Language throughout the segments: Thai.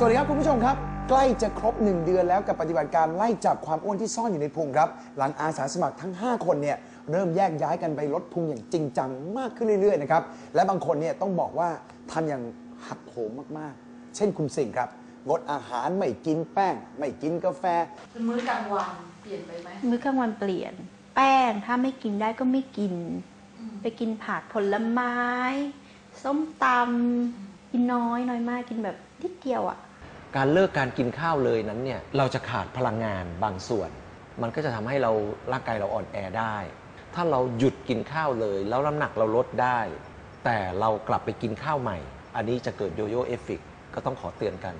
ชมครับ ใกล้จะครบ 1 เดือนแล้วกับปฏิบัติการไล่จับความอ้วนที่ซ่อนอยู่ในพุงครับ หลังอาสาสมัครทั้ง 5 คนเนี่ยเริ่มแยกย้ายกันไปลดพุงอย่างจริงจังมากขึ้นเรื่อยๆนะครับและบางคนเนี่ยต้องบอกว่าทำอย่างหักโหมมากๆ เช่นคุณสิงห์ครับงดอาหารไม่กินแป้ง ไม่กินกาแฟ มื้อกลางวันเปลี่ยนไปไหม มื้อกลางวันเปลี่ยน แป้งถ้าไม่กินได้ก็ไม่กิน ไปกินผักผลไม้ ส้มตำกินน้อยน้อยมากกินแบบนิดเดียวอะ่ะ การเลิกการกินข้าวเลยนั้นเนี่ยเราจะขาดพลังงานบางส่วน มันก็จะทำให้เราร่างกายเราอ่อนแอได้ ถ้าเราหยุดกินข้าวเลย แล้วน้ำหนักเราลดได้ แต่เรากลับไปกินข้าวใหม่ อันนี้จะเกิดโยโย่เอฟเฟกก็ต้องขอเตือนกัน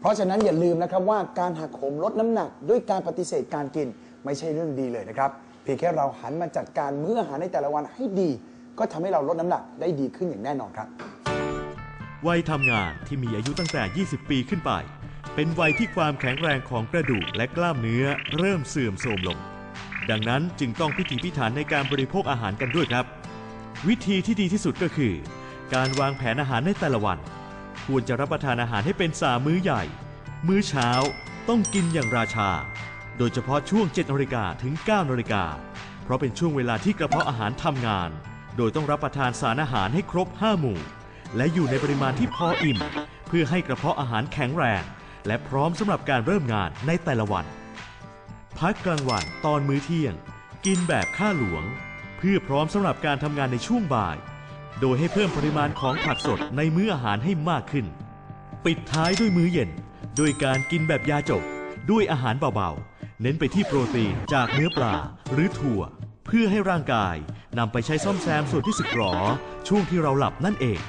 เพราะฉะนั้นอย่าลืมนะครับว่าการหักโหมลดน้ำหนักด้วยการปฏิเสธการกินไม่ใช่เรื่องดีเลยนะครับเพียงแค่เราหันมาจัดการมื้ออาหารในแต่ละวันให้ดี ก็ทำให้เราลดน้ำหนักได้ดีขึ้นอย่างแน่นอนครับ วัยทำงานที่มีอายุตั้งแต่ 20 ปีขึ้นไป เป็นวัยที่ความแข็งแรงของกระดูกและกล้ามเนื้อเริ่มเสื่อมโทรมลง ดังนั้นจึงต้องพิถีพิถันในการบริโภคอาหารกันด้วยครับ วิธีที่ดีที่สุดก็คือ การวางแผนอาหารในแต่ละวัน ควรจะรับประทานอาหารให้เป็นสามมื้อใหญ่ มื้อเช้าต้องกินอย่างราชา โดยเฉพาะช่วง7นาฬิกาถึง9นาฬิกาเพราะเป็นช่วงเวลาที่กระเพาะอาหารทำงาน โดยต้องรับประทานสารอาหารให้ครบ 5 หมู่ และอยู่ในปริมาณที่พออิ่ม เพื่อให้กระเพาะอาหารแข็งแรง และพร้อมสำหรับการเริ่มงานในแต่ละวัน พักกลางวันตอนมื้อเที่ยง กินแบบข้าหลวง เพื่อพร้อมสำหรับการทำงานในช่วงบ่าย โดยให้เพิ่มปริมาณของผักสดในมื้ออาหารให้มากขึ้น ปิดท้ายด้วยมื้อเย็น โดยการกินแบบยาจกด้วยอาหารเบาๆ เน้นไปที่โปรตีนจากเนื้อปลาหรือถั่วเพื่อให้ร่างกายนำไปใช้ซ่อมแซมส่วนที่สึกหรอ ช่วงที่เราหลับนั่นเอง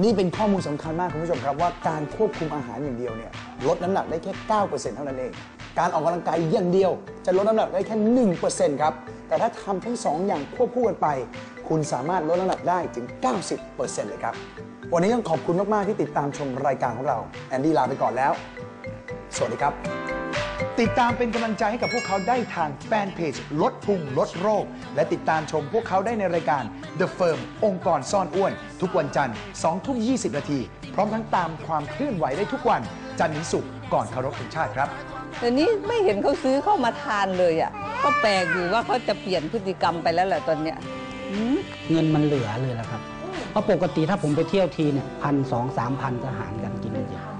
นี่เป็นข้อมูลสำคัญมากคุณผู้ชมครับว่าการควบคุมอาหารอย่างเดียวเนี่ยลดน้ำหนักได้แค่9%เท่านั้นเอง การออกกำลังกายอย่างเดียว จะลดน้ำหนักได้แค่1%ครับ แต่ถ้าทำทั้งสองอย่างควบคู่กันไป คุณสามารถลดน้ำหนักได้ถึง 90%เลยครับ วันนี้ต้องขอบคุณมาก ๆ ที่ติดตามชมรายการของเรา แอนดี้ลาไปก่อนแล้ว สวัสดีครับ ติดตามเป็นกำลังใจให้กับพวกเขาได้ทางแฟนเพจลดพุงลดโรค และติดตามชมพวกเขาได้ในรายการ The Firm องค์กรซ่อนอ้วน ทุกวันจันทร์2ทุ่ม20 นาที พร้อมทั้งตามความเคลื่อนไหวได้ทุกวัน จันทร์ถึงศุกร์ก่อนเคารพธงชาติครับ แต่นี้ไม่เห็นเขาซื้อเข้ามาทานเลยอะก็แปลกอยู่ว่าเขาจะเปลี่ยนพฤติกรรมไปแล้วแหละตอนเนี้ยเงินมันเหลือเลยละครับ เพราะปกติถ้าผมไปเที่ยวทีเนี่ยพันสองสามพันก็หารกันกินจริง